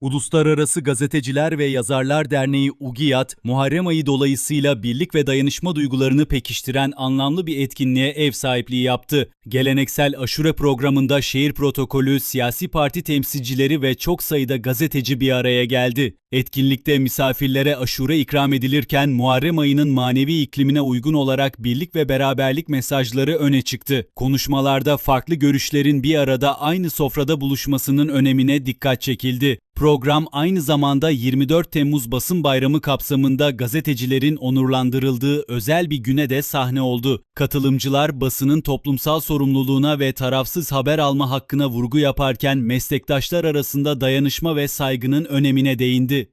Uluslararası Gazeteciler ve Yazarlar Derneği UGİAD, Muharrem ayı dolayısıyla birlik ve dayanışma duygularını pekiştiren anlamlı bir etkinliğe ev sahipliği yaptı. Geleneksel aşure programında şehir protokolü, siyasi parti temsilcileri ve çok sayıda gazeteci bir araya geldi. Etkinlikte misafirlere aşure ikram edilirken Muharrem ayının manevi iklimine uygun olarak birlik ve beraberlik mesajları öne çıktı. Konuşmalarda farklı görüşlerin bir arada aynı sofrada buluşmasının önemine dikkat çekildi. Program aynı zamanda 24 Temmuz Basın Bayramı kapsamında gazetecilerin onurlandırıldığı özel bir güne de sahne oldu. Katılımcılar basının toplumsal sorumluluğuna ve tarafsız haber alma hakkına vurgu yaparken meslektaşlar arasında dayanışma ve saygının önemine değindi.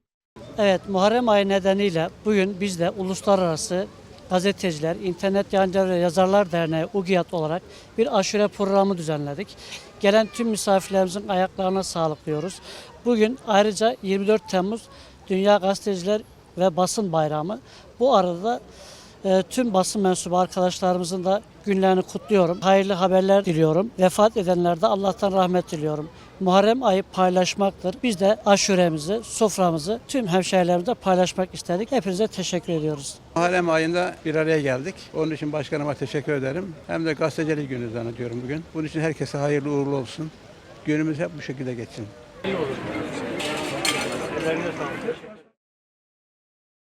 Evet, Muharrem ayı nedeniyle bugün biz de Uluslararası Gazeteciler, İnternet Yayıncıları ve Yazarlar Derneği UGİAD olarak bir aşure programı düzenledik. Gelen tüm misafirlerimizin ayaklarına sağlık diyoruz. Bugün ayrıca 24 Temmuz Dünya Gazeteciler ve Basın Bayramı. Bu arada e, tüm basın mensubu arkadaşlarımızın da günlerini kutluyorum. Hayırlı haberler diliyorum. Vefat edenlerde Allah'tan rahmet diliyorum. Muharrem ayı paylaşmaktır. Biz de aşuremizi, soframızı tüm hemşehrilerimizle paylaşmak istedik. Hepinize teşekkür ediyoruz. Muharrem ayında bir araya geldik. Onun için başkanıma teşekkür ederim. Hem de gazetecilik günü zannediyorum bugün. Bunun için herkese hayırlı uğurlu olsun. Günümüz hep bu şekilde geçsin. Ellerine sağlık.